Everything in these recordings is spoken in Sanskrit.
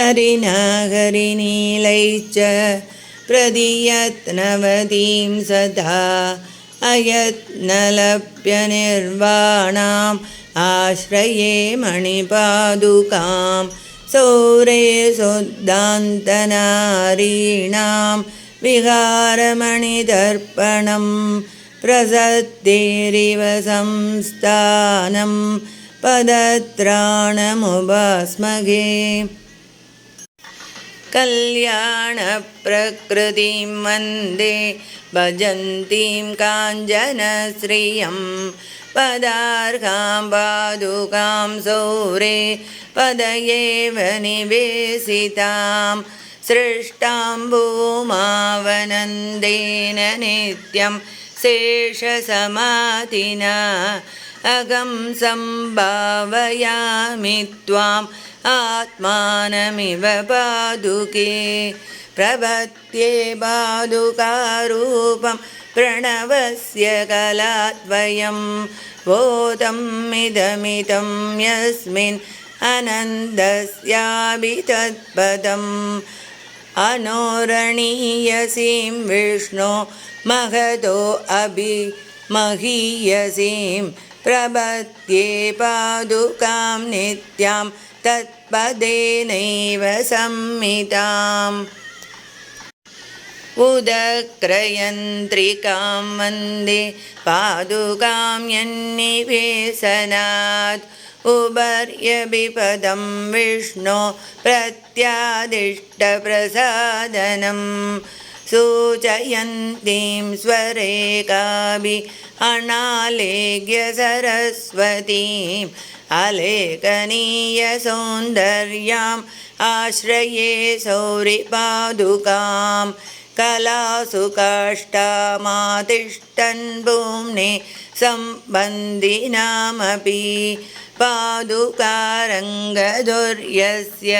हरिणा हरिनीलैश्च प्रदीयत्नवतीं सदा अयत्नलभ्यनिर्वाणाम् आश्रये मणिपादुकां सौरे सुदान्तनारीणां विहारमणिदर्पणं प्रसद्धिरिव संस्थानं पदत्राणमुपास्मगे कल्याणप्रकृतिं वंदे भजन्तीं काञ्जनश्रियं पदार्हां पादुकां सौरे पदयेव निवेशितां सृष्टां भूमावनन्देन नित्यं शेषसमाधिना अहं सम्भावयामि त्वाम् आत्मानमिव पादुके। प्रभत्ये पादुकारूपं प्रणवस्य कलाद्वयं बोधमिदमिदं यस्मिन् अनन्दस्यापि तत्पदम् अनोरणीयसीं विष्णो महतो अभि महीयसीं प्रपद्ये पादुकां नित्यां तत्पदेनैव संमिताम् उदक्रयन्त्रिकां वन्दे पादुकां यन्निवेशनात्। उपर्यभिपदं विष्णो प्रत्यादिष्टप्रसादनं सूचयन्तीं स्वरेकाभि अनालेग्य सरस्वतीम् अलेखनीयसौन्दर्याम् आश्रये सौरिपादुकां कलासु काष्ठामातिष्ठन् भूम्ने सम्बन्धिनामपि पादुकारङ्गधुर्यस्य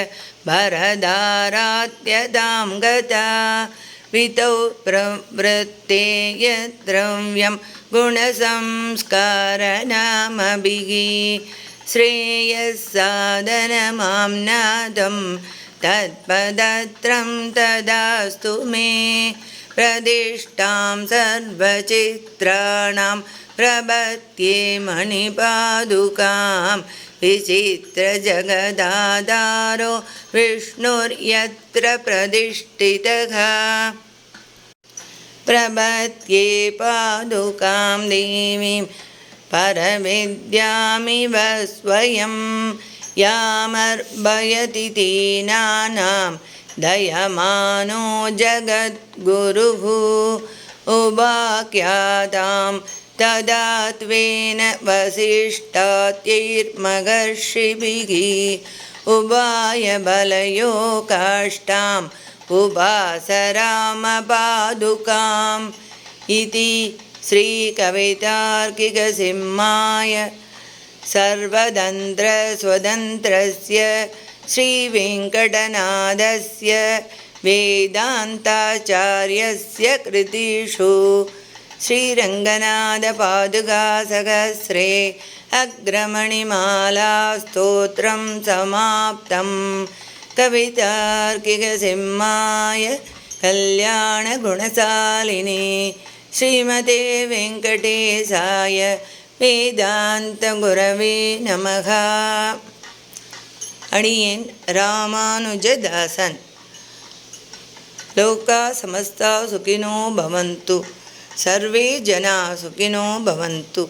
भरदारात्यतां गता वितौ प्रवृत्ते यद्रव्यं गुणसंस्कारनामभिः श्रेयस्साधनमां नादं तत्पदत्रं तदास्तु मे प्रदिष्टां सर्वचित्राणां प्रपत्ये मणिपादुकां विचित्रजगदाधारो विष्णुर्यत्र प्रतिष्ठितः। प्रपत्ये पादुकां देवीं परविद्यामिव स्वयं यामर्भयति दीनानां दयमानो जगद्गुरुः उवाख्यातां तदा त्वेन वसिष्ठात्यैर्महर्षिभिः उभायबलयो काष्ठाम् उभासरामपादुकाम् इति श्रीकवितार्किकसिंहाय सर्वतन्त्रस्वतन्त्रस्य श्रीवेङ्कटनाथस्य वेदान्ताचार्यस्य कृतिषु श्रीरङ्गनाथपादुकासहस्रे अग्रमणिमालास्तोत्रं समाप्तं कवितार्किकसिंहाय कल्याणगुणशालिनी श्रीमते वेङ्कटेशाय வேதாந்தகுரவே நமகா. அடியேன் ராமானுஜதாசன். லோகா சமஸ்தா சுகினோ பவந்து. சர்வே ஜனா சுகினோ பவந்து.